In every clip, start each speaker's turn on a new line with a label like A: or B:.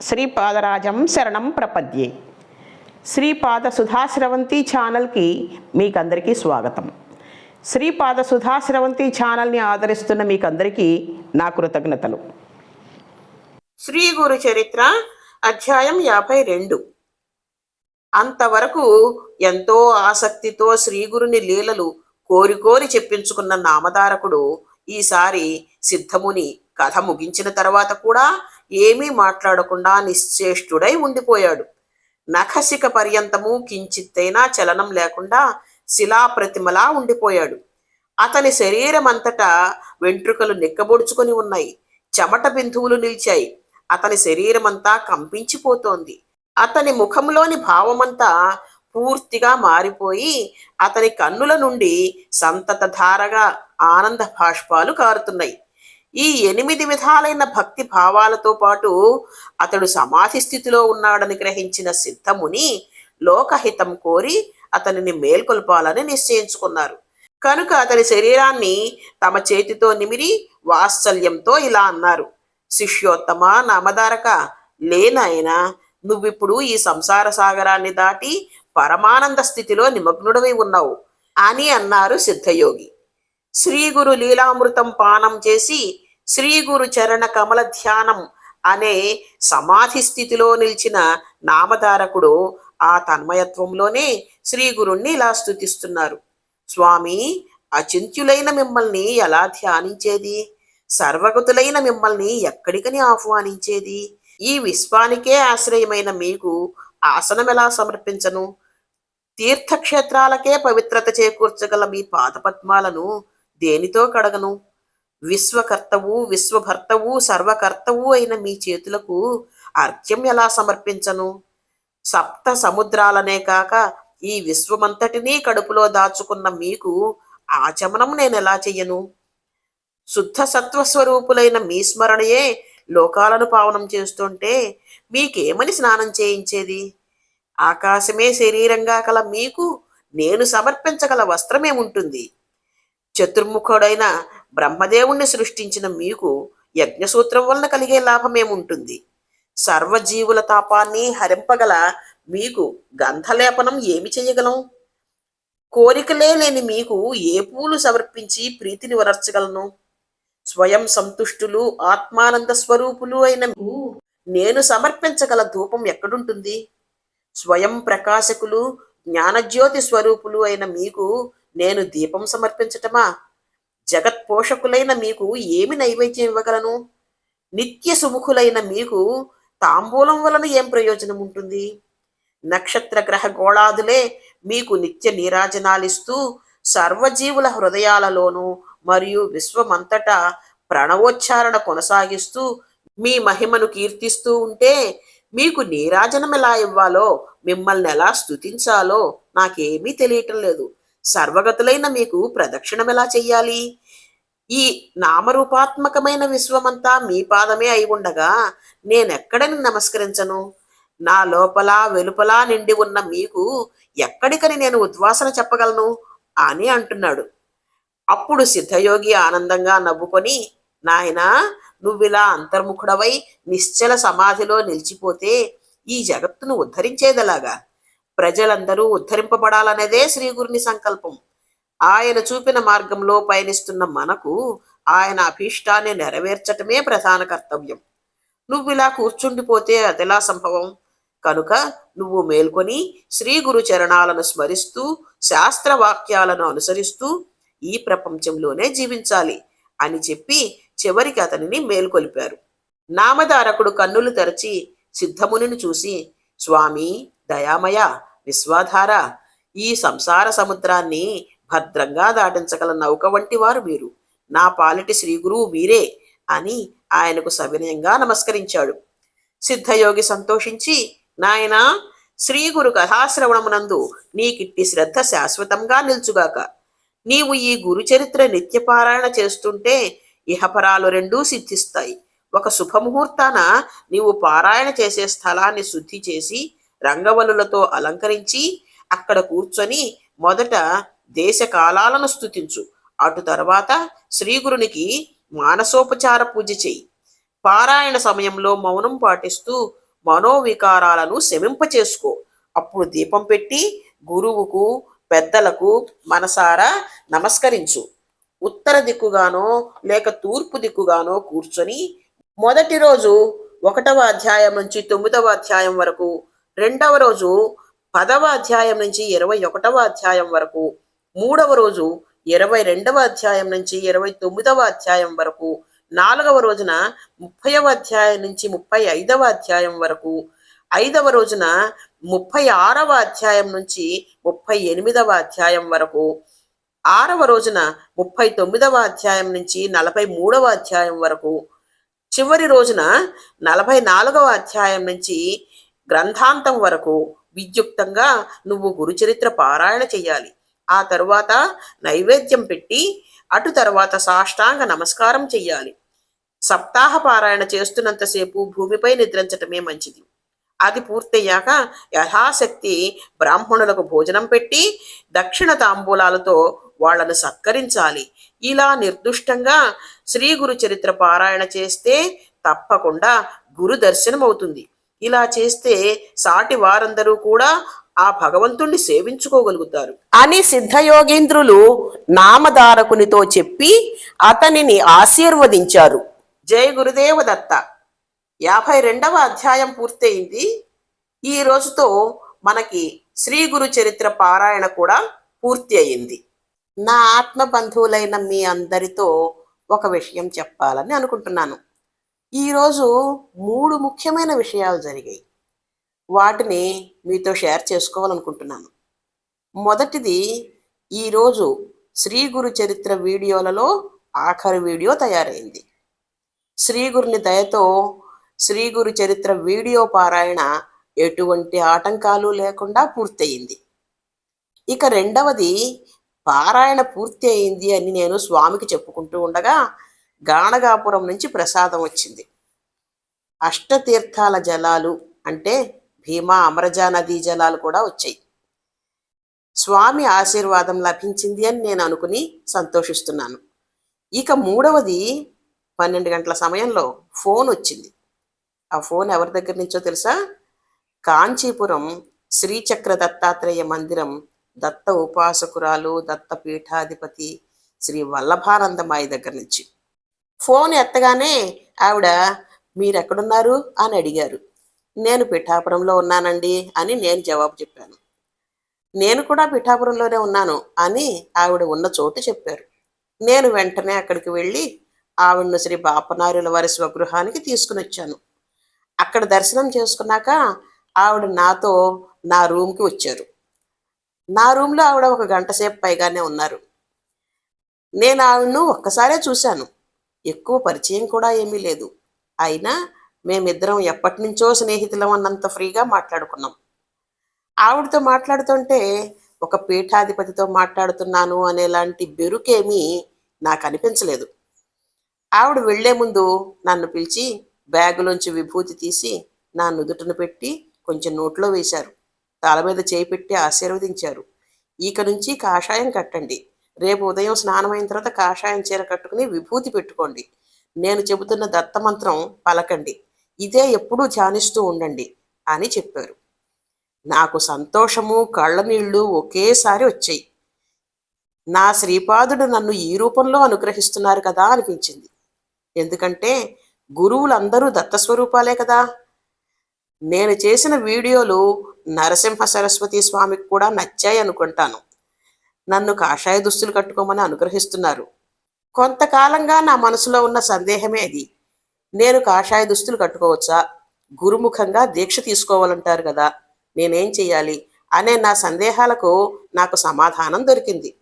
A: శ్రీపాదరాజం శరణం ప్రపద్యే. శ్రీపాద సుధాశ్రవంతి ఛానల్కి మీకందరికీ స్వాగతం. శ్రీపాద సుధాశ్రవంతి ఛానల్ని ఆదరిస్తున్న మీకందరికీ నా కృతజ్ఞతలు.
B: శ్రీ గురు చరిత్ర అధ్యాయం యాభై రెండు. అంతవరకు ఎంతో ఆసక్తితో శ్రీగురుని లీలలు కోరి కోరి చెప్పించుకున్న నామధారకుడు ఈసారి సిద్ధముని కథ ముగించిన తర్వాత కూడా ఏమీ మాట్లాడకుండా నిశ్చేష్టుడై ఉండిపోయాడు. నఖశిక పర్యంతము కించిత్తైనా చలనం లేకుండా శిలాప్రతిమలా ఉండిపోయాడు. అతని శరీరం అంతటా వెంట్రుకలు నిక్కబొడుచుకొని ఉన్నాయి. చెమట బిందువులు నిలిచాయి. అతని శరీరమంతా కంపించిపోతోంది. అతని ముఖంలోని భావమంతా పూర్తిగా మారిపోయి అతని కన్నుల నుండి సంతతధారగా ఆనంద భాష్పాలు కారుతున్నాయి. ఈ ఎనిమిది విధాలైన భక్తి భావాలతో పాటు అతడు సమాధి స్థితిలో ఉన్నాడని గ్రహించిన సిద్ధముని లోకహితం కోరి అతనిని మేల్కొల్పాలని నిశ్చయించుకున్నారు. కనుక అతని శరీరాన్ని తమ చేతితో నిమిరి వాత్సల్యంతో ఇలా అన్నారు. శిష్యోత్తమ నామధారక లేనాయనా నువ్విప్పుడు ఈ సంసార సాగరాన్ని దాటి పరమానంద స్థితిలో నిమగ్నుడవై ఉన్నావు అని అన్నారు సిద్ధయోగి. శ్రీగురు లీలామృతం పానం చేసి శ్రీ గురు చరణ కమల ధ్యానం అనే సమాధి స్థితిలో నిలిచిన నామధారకుడు ఆ తన్మయత్వంలోనే శ్రీగురుణ్ణి ఇలా స్తుతిస్తున్నారు. స్వామి అచింత్యులైన మిమ్మల్ని ఎలా ధ్యానించేది? సర్వగతులైన మిమ్మల్ని ఎక్కడికని ఆహ్వానించేది? ఈ విశ్వానికే ఆశ్రయమైన మీకు ఆసనం ఎలా సమర్పించను? తీర్థక్షేత్రాలకే పవిత్రత చేకూర్చగల మీ పాదపద్మాలను దేనితో కడగను? విశ్వకర్తవు విశ్వభర్తవు సర్వకర్తవు అయిన మీ చేతులకు అర్ఘ్యం ఎలా సమర్పించను? సప్త సముద్రాలనే కాక ఈ విశ్వమంతటినీ కడుపులో దాచుకున్న మీకు ఆచమనం నేను ఎలా చెయ్యను? శుద్ధ సత్వస్వరూపులైన మీ స్మరణయే లోకాలను పావనం చేస్తుంటే మీకేమని స్నానం చేయించేది? ఆకాశమే శరీరంగా కల మీకు నేను సమర్పించగల వస్త్రమేముంటుంది? చతుర్ముఖుడైన బ్రహ్మదేవుణ్ణి సృష్టించిన మీకు యజ్ఞసూత్రం వలన కలిగే లాభమేముంటుంది? సర్వజీవుల తాపాన్ని హరింపగల మీకు గంధలేపనం ఏమి చేయగలం? కోరికలే లేని మీకు ఏ పూలు సమర్పించి ప్రీతిని వనర్చగలను స్వయం సంతుష్టులు ఆత్మానంద స్వరూపులు అయిన నేను సమర్పించగల ధూపం ఎక్కడుంటుంది? స్వయం ప్రకాశకులు జ్ఞానజ్యోతి స్వరూపులు అయిన మీకు నేను దీపం సమర్పించటమా? జగత్ పోషకులైన మీకు ఏమి నైవేద్యం ఇవ్వగలను? నిత్య సుముఖులైన మీకు తాంబూలం వలన ఏం ప్రయోజనం ఉంటుంది? నక్షత్ర గ్రహ గోళాదులే మీకు నిత్య నీరాజనాలిస్తూ సర్వజీవుల హృదయాలలోనూ మరియు విశ్వమంతటా ప్రణవోచ్చారణ కొనసాగిస్తూ మీ మహిమను కీర్తిస్తూ ఉంటే మీకు నీరాజనం ఎలా ఇవ్వాలో మిమ్మల్ని ఎలా స్తుతించాలో నాకేమీ తెలియటం లేదు. సర్వగతులైన మీకు ప్రదక్షిణమెలా చెయ్యాలి? ఈ నామరూపాత్మకమైన విశ్వమంతా మీ పాదమే అయి ఉండగా నేనెక్కడని నమస్కరించను? నా లోపల వెలుపల నిండి ఉన్న మీకు ఎక్కడికని నేను ఉద్వాసన చెప్పగలను? అని అంటున్నాడు. అప్పుడు సిద్ధయోగి ఆనందంగా నవ్వుకొని నాయనా నువ్విలా అంతర్ముఖుడవై నిశ్చల సమాధిలో నిలిచిపోతే ఈ జగత్తును ఉద్ధరించేదలాగా? ప్రజలందరూ ఉద్ధరింపబడాలనేదే శ్రీగురుని సంకల్పం. ఆయన చూపిన మార్గంలో పయనిస్తున్న మనకు ఆయన అభీష్టాన్ని నెరవేర్చటమే ప్రధాన కర్తవ్యం. నువ్విలా కూర్చుండిపోతే అదెలా సంభవం? కనుక నువ్వు మేల్కొని శ్రీ గురు చరణాలను స్మరిస్తూ శాస్త్ర వాక్యాలను అనుసరిస్తూ ఈ ప్రపంచంలోనే జీవించాలి అని చెప్పి చివరికి అతనిని మేల్కొలిపారు. నామధారకుడు కన్నులు తెరచి సిద్ధమునిని చూసి స్వామి దయామయ విశ్వాధార. ఈ సంసార సముద్రాన్ని భద్రంగా దాటించగల నౌక వంటి వారు మీరు. నా పాలిటి శ్రీగురువు మీరే అని ఆయనకు సవినయంగా నమస్కరించాడు. సిద్ధయోగి సంతోషించి నాయనా శ్రీగురు కథాశ్రవణమునందు నీకిట్టి శ్రద్ధ శాశ్వతంగా నిల్చుగాక. నీవు ఈ గురు చరిత్ర నిత్యపారాయణ చేస్తుంటే ఇహపరాలు రెండూ సిద్ధిస్తాయి. ఒక శుభముహూర్తాన నీవు పారాయణ చేసే స్థలాన్ని శుద్ధి చేసి రంగవల్లులతో అలంకరించి అక్కడ కూర్చొని మొదట దేశ కాలాలను స్తుతించు. అటు తర్వాత శ్రీగురునికి మానసోపచార పూజ చేయి. పారాయణ సమయంలో మౌనం పాటిస్తూ మనోవికారాలను శమింపచేసుకో అప్పుడు దీపం పెట్టి గురువుకు పెద్దలకు మనసారా నమస్కరించు. ఉత్తర దిక్కుగానో లేక తూర్పు దిక్కుగానో కూర్చొని మొదటి రోజు ఒకటవ అధ్యాయం నుంచి తొమ్మిదవ అధ్యాయం వరకు రెండవ రోజు పదవ అధ్యాయం నుంచి ఇరవై ఒకటవ అధ్యాయం వరకు మూడవ రోజు ఇరవై రెండవ అధ్యాయం నుంచి ఇరవై తొమ్మిదవ అధ్యాయం వరకు నాలుగవ రోజున ముప్పైవ అధ్యాయం నుంచి ముప్పై ఐదవ అధ్యాయం వరకు ఐదవ రోజున ముప్పై ఆరవ అధ్యాయం నుంచి ముప్పై ఎనిమిదవ అధ్యాయం వరకు ఆరవ రోజున ముప్పై తొమ్మిదవ అధ్యాయం నుంచి నలభై మూడవ అధ్యాయం వరకు చివరి రోజున నలభై నాలుగవ అధ్యాయం నుంచి గ్రంథాంతం వరకు విద్యుక్తంగా నువ్వు గురుచరిత్ర పారాయణ చెయ్యాలి. ఆ తరువాత నైవేద్యం పెట్టి అటు తర్వాత సాష్టాంగ నమస్కారం చెయ్యాలి. సప్తాహ పారాయణ చేస్తున్నంతసేపు భూమిపై నిద్రించటమే మంచిది. అది పూర్తయ్యాక యథాశక్తి బ్రాహ్మణులకు భోజనం పెట్టి దక్షిణ తాంబూలాలతో వాళ్ళను సత్కరించాలి. ఇలా నిర్దుష్టంగా శ్రీ గురు చరిత్ర పారాయణ చేస్తే తప్పకుండా గురు దర్శనం అవుతుంది ఇలా చేస్తే సాటి వారందరూ కూడా ఆ భగవంతుణ్ణి సేవించుకోగలుగుతారు. అని సిద్ధయోగేంద్రులు నామధారకునితో చెప్పి అతనిని ఆశీర్వదించారు. జయ గురుదేవ దత్త యాభై రెండవ అధ్యాయం పూర్తయింది. ఈ రోజుతో మనకి శ్రీ గురు చరిత్ర పారాయణ కూడా పూర్తి అయింది నా ఆత్మ బంధువులైన మీ అందరితో ఒక విషయం చెప్పాలని అనుకుంటున్నాను. ఈరోజు మూడు ముఖ్యమైన విషయాలు జరిగాయి. వాటిని మీతో షేర్ చేసుకోవాలనుకుంటున్నాను. మొదటిది ఈరోజు శ్రీ గురు చరిత్ర వీడియోలలో ఆఖరి వీడియో తయారైంది. శ్రీ గురుని దయతో శ్రీ గురు చరిత్ర వీడియో పారాయణ ఎటువంటి ఆటంకాలు లేకుండా పూర్తయింది. ఇక రెండవది పారాయణ పూర్తి అయింది అని నేను స్వామికి చెప్పుకుంటూ ఉండగా గాణగాపురం నుంచి ప్రసాదం వచ్చింది. అష్టతీర్థాల జలాలు అంటే భీమా అమరజా నదీ జలాలు కూడా వచ్చాయి. స్వామి ఆశీర్వాదం లభించింది అని నేను అనుకుని సంతోషిస్తున్నాను. ఇక మూడవది పన్నెండు గంటల సమయంలో ఫోన్ వచ్చింది. ఆ ఫోన్ ఎవరి దగ్గర నుంచో తెలుసా? కాంచీపురం శ్రీచక్ర దత్తాత్రేయ మందిరం దత్త ఉపాసకురాలు దత్త పీఠాధిపతి శ్రీ వల్లభానందమాయి దగ్గర నుంచి. ఫోన్ ఎత్తగానే ఆవిడ మీరెక్కడున్నారు? అని అడిగారు. నేను పిఠాపురంలో ఉన్నానండి అని నేను జవాబు చెప్పాను. నేను కూడా పిఠాపురంలోనే ఉన్నాను అని ఆవిడ ఉన్న చోటు చెప్పారు. నేను వెంటనే అక్కడికి వెళ్ళి ఆవిడను శ్రీ బాపనారుల వారి స్వగృహానికి తీసుకుని వచ్చాను. అక్కడ దర్శనం చేసుకున్నాక ఆవిడ నాతో నా రూమ్కి వచ్చారు. నా రూమ్లో ఆవిడ ఒక గంట సేపు పైగానే ఉన్నారు. నేను ఆవిడను ఒక్కసారే చూశాను. ఎక్కువ పరిచయం కూడా ఏమీ లేదు. అయినా మేమిద్దరం ఎప్పటి నుంచో స్నేహితులం అన్నంత ఫ్రీగా మాట్లాడుకున్నాం. ఆవిడతో మాట్లాడుతుంటే ఒక పీఠాధిపతితో మాట్లాడుతున్నాను అనేలాంటి బెరుకేమీ నాకు అనిపించలేదు. ఆవిడ వెళ్ళే ముందు నన్ను పిలిచి బ్యాగులోంచి విభూతి తీసి నా నుదుటను పెట్టి కొంచెం నోట్లో వేశారు. తల మీద చేయి పెట్టి ఆశీర్వదించారు. ఇక నుంచి కాషాయం కట్టండి. రేపు ఉదయం స్నానమైన తర్వాత కాషాయం చీర కట్టుకుని విభూతి పెట్టుకోండి. నేను చెబుతున్న దత్తమంత్రం పలకండి. ఇదే ఎప్పుడూ ధ్యానిస్తూ ఉండండి అని చెప్పారు. నాకు సంతోషము కళ్ళనీళ్ళు ఒకేసారి వచ్చాయి. నా శ్రీపాదుడు నన్ను ఈ రూపంలో అనుగ్రహిస్తున్నారు కదా అనిపించింది. ఎందుకంటే గురువులందరూ దత్తస్వరూపాలే కదా. నేను చేసిన వీడియోలు నరసింహ సరస్వతి స్వామికి కూడా నచ్చాయి అనుకుంటాను. నన్ను కాషాయ దుస్తులు కట్టుకోమని అనుగ్రహిస్తున్నారు. కొంతకాలంగా నా మనసులో ఉన్న సందేహమే అది. నేను కాషాయ దుస్తులు కట్టుకోవచ్చా? గురుముఖంగా దీక్ష తీసుకోవాలంటారు కదా నేనేం చెయ్యాలి? అనే నా సందేహాలకు నాకు సమాధానం దొరికింది.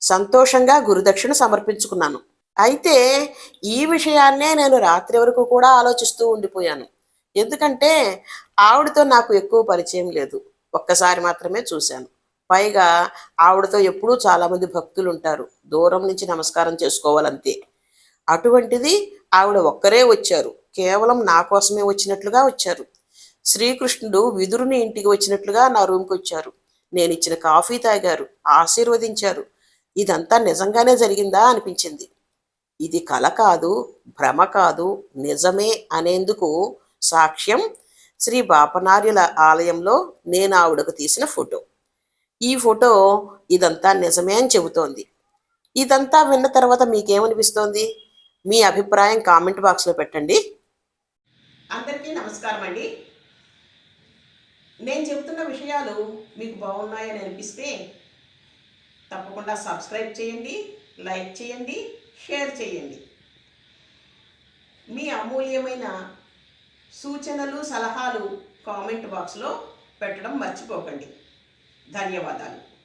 B: సంతోషంగా గురుదక్షిణ సమర్పించుకున్నాను. అయితే ఈ విషయాన్నే నేను రాత్రి వరకు కూడా ఆలోచిస్తూ ఉండిపోయాను. ఎందుకంటే ఆవిడతో నాకు ఎక్కువ పరిచయం లేదు. ఒక్కసారి మాత్రమే చూశాను. పైగా ఆవిడతో ఎప్పుడూ చాలామంది భక్తులు ఉంటారు దూరం నుంచి నమస్కారం చేసుకోవాలంతే. అటువంటిది ఆవిడ ఒక్కరే వచ్చారు. కేవలం నా కోసమే వచ్చినట్లుగా వచ్చారు. శ్రీకృష్ణుడు విదురుని ఇంటికి వచ్చినట్లుగా నా రూమ్కి వచ్చారు. నేను ఇచ్చిన కాఫీ తాగారు. ఆశీర్వదించారు. ఇదంతా నిజంగానే జరిగిందా అనిపించింది. ఇది కల కాదు భ్రమ కాదు నిజమే అనేందుకు సాక్ష్యం శ్రీ బాపనార్యుల ఆలయంలో నేను ఆవిడకు తీసిన ఫోటో. ఈ ఫోటో ఇదంతా నిజమే అని చెబుతోంది. ఇదంతా విన్న తర్వాత మీకేమనిపిస్తోంది? మీ అభిప్రాయం కామెంట్ బాక్స్లో పెట్టండి. అందరికీ నమస్కారం అండి. నేను చెబుతున్న విషయాలు మీకు బాగున్నాయని అనిపిస్తే తప్పకుండా సబ్స్క్రైబ్ చేయండి లైక్ చేయండి షేర్ చేయండి. మీ అమూల్యమైన సూచనలు సలహాలు కామెంట్ బాక్స్లో పెట్టడం మర్చిపోకండి. ధన్యవాదాలు.